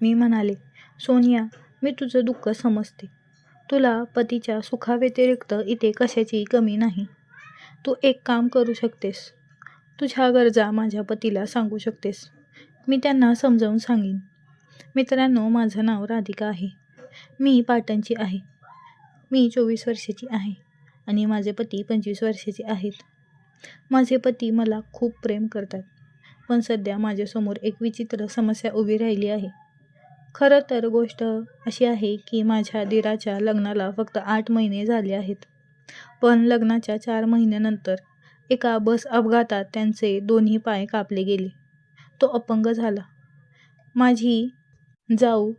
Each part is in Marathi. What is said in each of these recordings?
मी म्हणाले, सोनिया मी तुझं दुःख समजते. तुला पतीच्या सुखाव्यतिरिक्त इथे कशाचीही कमी नाही. तू एक काम करू शकतेस. तुझ्या गरजा माझ्या पतीला सांगू शकतेस. मी त्यांना समजावून सांगेन. मित्रांनो माझं नाव राधिका आहे. मी पाटणची आहे. मी चोवीस वर्षाची आहे आणि माझे पती पंचवीस वर्षाचे आहेत. माझे पती मला खूप प्रेम करतात. पण सध्या माझ्यासमोर एक विचित्र समस्या उभी राहिली आहे. खरं तर गोष्ट अशी आहे की माझ्या दिराच्या लग्नाला फक्त आठ महिने झाले आहेत. पण लग्नाच्या चार महिन्यानंतर एका बस अपघातात त्यांचे दोन्ही पाय कापले गेले. तो अपंग झाला. माझी जाऊ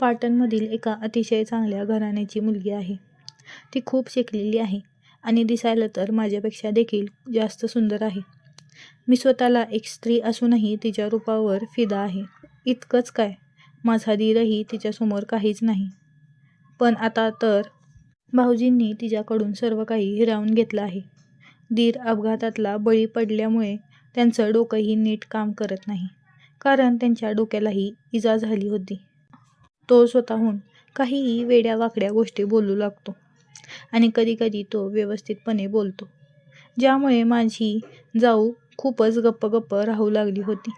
पाटणमधील एका अतिशय चांगल्या घराण्याची मुलगी आहे. ती खूप शिकलेली आहे आणि दिसायला तर माझ्यापेक्षा देखील जास्त सुंदर आहे. मी स्वतःला एक स्त्री असूनही तिच्या रूपावर फिदा आहे. इतकंच काय, माझा दीरही तिच्यासमोर काहीच नाही. पण आता तर भाऊजींनी तिच्याकडून सर्व काही हिरावून घेतलं आहे. दीर अपघातातला बळी पडल्यामुळे त्यांचं डोकंही नीट काम करत नाही. कारण त्यांच्या डोक्यालाही इजा झाली होती. तो स्वतःहून काहीही वेड्या वाकड्या गोष्टी बोलू लागतो आणि कधीकधी तो व्यवस्थितपणे बोलतो. ज्यामुळे माझी जाऊ खूपच गप्प-गप्प राहू लागली होती.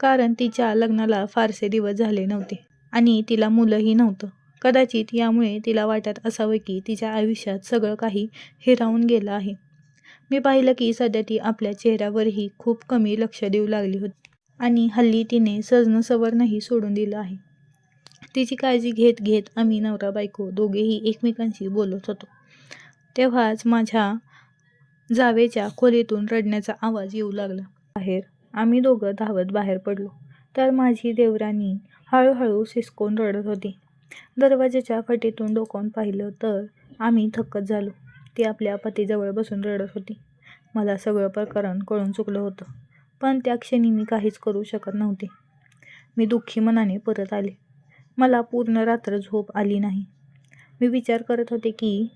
कारण तिच्या लग्नाला फारसे दिवस झाले नव्हते आणि तिला मुलंही नव्हतं. कदाचित यामुळे तिला वाटत असावं की तिच्या आयुष्यात सगळं काही हिरावून गेलं आहे. मी पाहिलं की सध्या ती आपल्या चेहऱ्यावरही खूप कमी लक्ष देऊ लागली होती. आणि हल्ली तिने सजणं-सवरणंही सोडून दिलं आहे. तिची काळजी घेत घेत आम्ही नवरा-बायको दोघेही एकमेकांशी बोलत होतो. तेव्हाच माझ्या जावेच्या खोलीतून रडण्याचा आवाज येऊ लागला. बाहेर. आम्ही दोघं धावत बाहेर पडलो तर माझी देवराणी हळूहळू सिसकून रडत होती. दरवाजाच्या फटीतून डोकावून पाहिलं तर आम्ही थक्कच झालो. ती आपल्या पतीजवळ बसून रडत होती. मला सगळं प्रकरण कळून चुकलं होतं. पण त्या क्षणी मी काहीच करू शकत नव्हते. मी दुःखी मनाने परत आले. मला पूर्ण रात्र झोप आली नाही. मी विचार करत होते की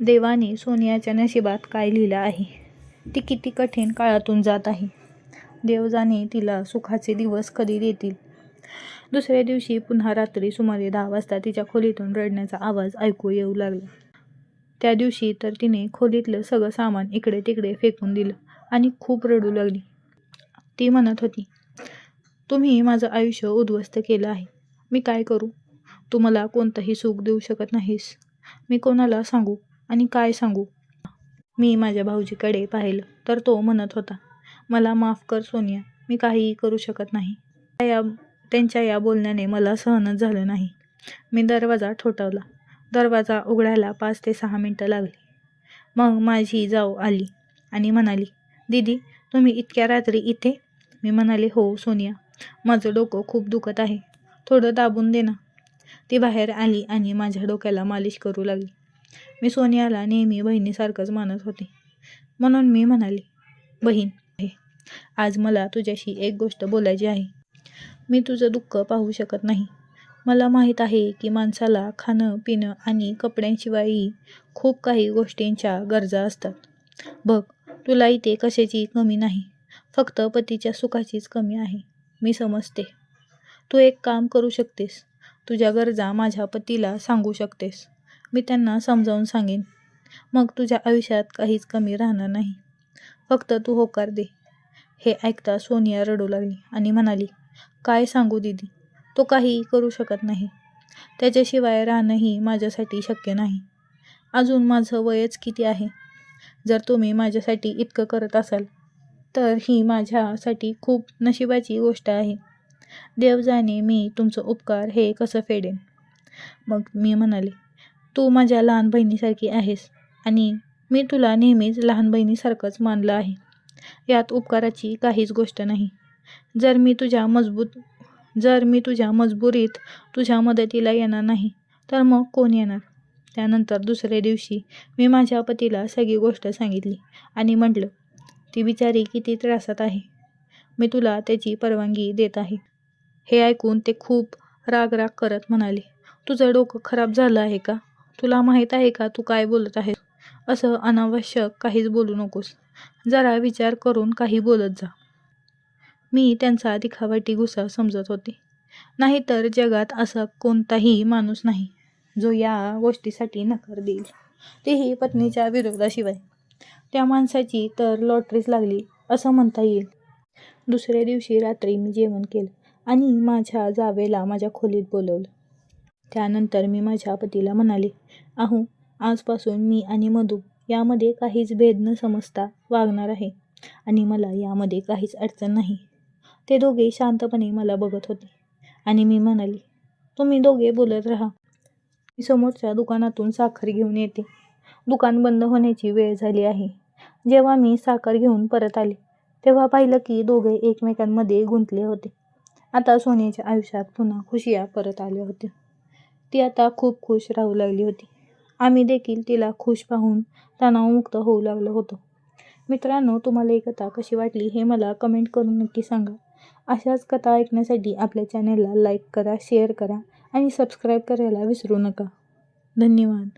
देवाने सोनियाच्या नशिबात काय लिहिलं आहे. ती किती कठीण काळातून जात आहे. देव जाणे तिला सुखाचे दिवस कधी देतील. दुसऱ्या दिवशी पुन्हा रात्री सुमारे दहा वाजता तिच्या खोलीतून रडण्याचा आवाज ऐकू येऊ लागला. त्या दिवशी तर तिने खोलीतलं सगळं सामान इकडे-तिकडे फेकून दिलं आणि खूप रडू लागली. ती म्हणत होती, तुम्ही माझं आयुष्य उद्ध्वस्त केलं आहे. मी काय करू? तू मला कोणतंही सुख देऊ शकत नाहीस. मी कोणाला सांगू आणि काय सांगू? मी माझ्या भाऊजीकडे पाहिलं तर तो म्हणत होता, मला माफ कर सोनिया, मी काहीही करू शकत नाही. या त्यांच्या या बोलण्याने मला सहनच झालं नाही. मी दरवाजा ठोठावला. दरवाजा उघडायला पाच ते सहा मिनटं लागली. मग माझी जाऊ आली आणि म्हणाली, दीदी तुम्ही इतक्या रात्री इथे? मी म्हणाले, हो सोनिया, माझं डोकं खूप दुखत आहे. थोडं दाबून दे ना. ती बाहेर आली आणि माझ्या डोक्याला मालिश करू लागली. मी सोनियाला नेहमी बहिणीसारखंच मानत होते. म्हणून मी म्हणाले, बहीण आज मला तुझ्याशी एक गोष्ट बोलायची आहे. मी तुझं दुःख पाहू शकत नाही. मला माहीत आहे की माणसाला खाणं-पिणं आणि कपड्यांशिवायही खूप काही गोष्टींच्या गरजा असतात. बघ, तुला इथे कशाची कमी नाही. फक्त पतीच्या सुखाचीच कमी आहे. मी समजते. तू एक काम करू शकतेस. तुझ्या गरजा माझ्या पतीला सांगू शकतेस. मी त्यांना समजावून सांगेन. मग तुझ्या आयुष्यात काहीच कमी राहणार नाही. फक्त तू होकार दे. हे ऐकता सोनिया रडू लागली आणि म्हणाली, काय सांगू दीदी? तो काहीही करू शकत नाही. त्याच्याशिवाय राहणंही माझ्यासाठी शक्य नाही. अजून माझं वयच किती आहे? जर तुम्ही माझ्यासाठी इतकं करत असाल तर ही माझ्यासाठी खूप नशिबाची गोष्ट आहे. देव जाणे मी तुमचं उपकार हे कसं फेडेन? मग मी म्हणाले, तू माझ्या लहान बहिणीसारखी आहेस आणि मी तुला नेहमीच लहान बहिणीसारखंच मानलं आहे. यात उपकाराची काहीच गोष्ट नाही. जर मी तुझ्या मजबूत जर मी तुझ्या मजबुरीत तुझ्या मदतीला येणार नाही तर मग कोण येणार? त्यानंतर दुसऱ्या दिवशी मी माझ्या पतीला सगळी गोष्ट सांगितली आणि म्हटलं, ती बिचारी किती त्रासात आहे. मी तुला त्याची परवानगी देत आहे. हे ऐकून ते खूप राग-राग करत म्हणाले, तुझं डोकं खराब झालं आहे का? तुला माहीत आहे का तू काय बोलत आहेस? असं अनावश्यक काहीच बोलू नकोस. जरा विचार करून काही बोलत जा. मी त्यांचा दिखावाटी गुस्सा समजत होते. नाहीतर जगात असा कोणताही माणूस नाही जो या गोष्टीसाठी नकार देईल तेही पत्नीच्या विरोधाशिवाय त्या माणसाची तर लॉटरीच लागली असं म्हणता येईल दुसऱ्या दिवशी रात्री मी जेवण केलं आणि माझ्या जावेला माझ्या खोलीत बोलवलं त्यानंतर मी माझ्या पतीला म्हणाले अहो आजपासून मी आणि मधू यामध्ये काहीच भेद न समजता वागणार आहे. आणि मला यामध्ये काहीच अडचण नाही. ते दोघे शांतपणे मला बघत होते. आणि मी म्हणाली तुम्ही दोघे बोलत राहा. मी समोरच्या दुकानातून साखर घेऊन येते. दुकान बंद होण्याची वेळ झाली आहे. जेव्हा मी साखर घेऊन परत आले तेव्हा पाहिलं की दोघे एकमेकांमध्ये गुंतले होते. आता सोन्याच्या आयुष्यात पुन्हा खुशिया परत आल्या होत्या. ती आता खूप खुश राहू लागली होती. आम्ही देखील तिला खुश पाहून तणावमुक्त होऊ लागलो होतो. मित्रांनो तुम्हाला ही कथा कशी वाटली हे मला कमेंट करून नक्की सांगा. अशाच कथा ऐकण्यासाठी आपल्या चॅनलला लाईक करा शेअर करा आणि सबस्क्राईब करायला विसरू नका. धन्यवाद.